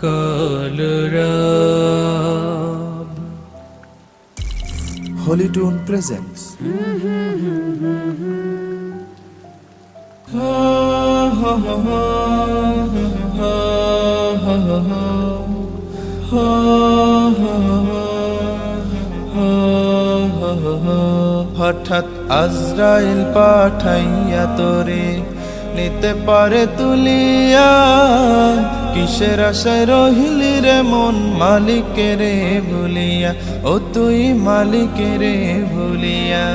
কলরব হলিটুন presents হঠাৎ আজরাইল পাঠাইয়া তোরে নিতে পারে তুলিয়া, কিসের আশায় রে মন মালিকের ভুলিয়া? ও তুই মালিকের ভুলিয়া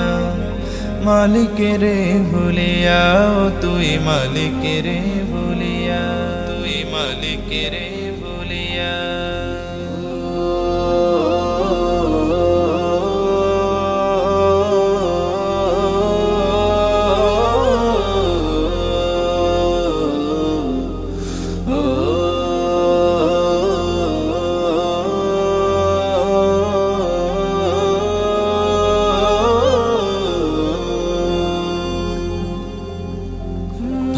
মালিকের ভুলিয়া, ও তুই মালিকের ভুলিয়া, তুই মালিকের ভুলিয়া।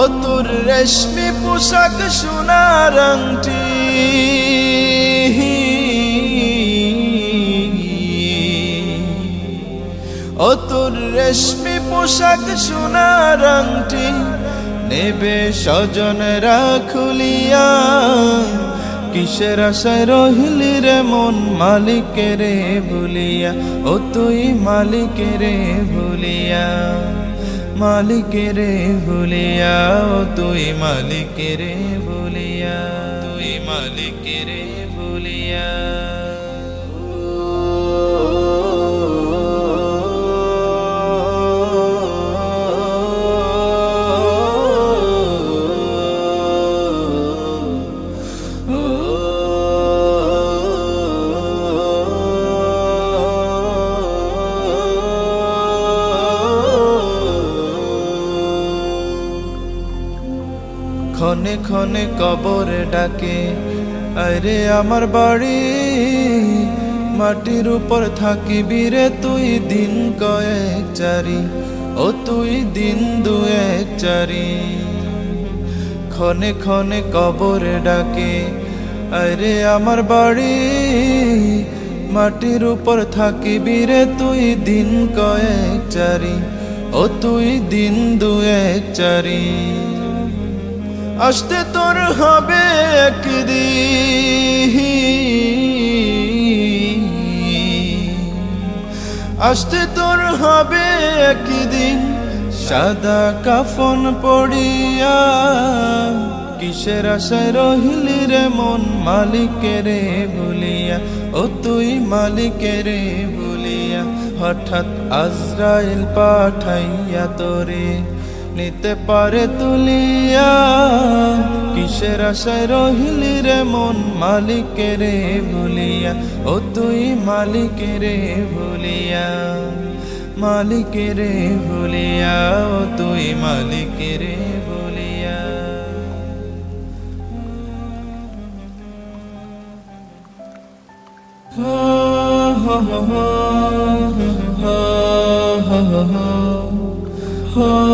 ও তোর রেশমি পোশাক সোনার আংটি ও তোর রেশমি পোশাক সোনার আংটি নেবে স্বজনরা খুলিয়া। কিসের আশায় রহিলি রে মন মালিকের ভুলিয়া, ও তুই মালিকের ভুলিয়া। মালিকের ভুলিয়া তুই মালিকের ভুলিয়া তুই মালিকের ভুলিয়া ক্ষণে ক্ষণে কবরে ডাকে আরে আমার বাড়ি, মাটির উপর থাকিবি রে তুই দিন কয়েক চারি, ও তুই দিন দুয়েক চারি। ক্ষণে ক্ষণে কবরে ডাকে আরে আমার বাড়ি, মাটির উপর থাকিবি রে তুই দিন কয়েক চারি, ও তুই দিন দুয়েক চারি। আসতে তোর হবে একদিন। আসতে তোর হবে একদিন। সাদা কাফন পড়িয়া কিসের আশায় রহিলি রে মন মালিকের ভুলিয়া ও তুই মালিকের ভুলিয়া হঠাৎ আজরাইল পাঠাইয়া তোরে। নিতে পারে তুলিয়া কিসের আশায় রহিলি রে মন মালিকের ভুলিয়া ও তুই মালিকের ভুলিয়া মালিকের ভুলিয়া ও তুই মালিকের ভুলিয়া হো হো হো হো হো হো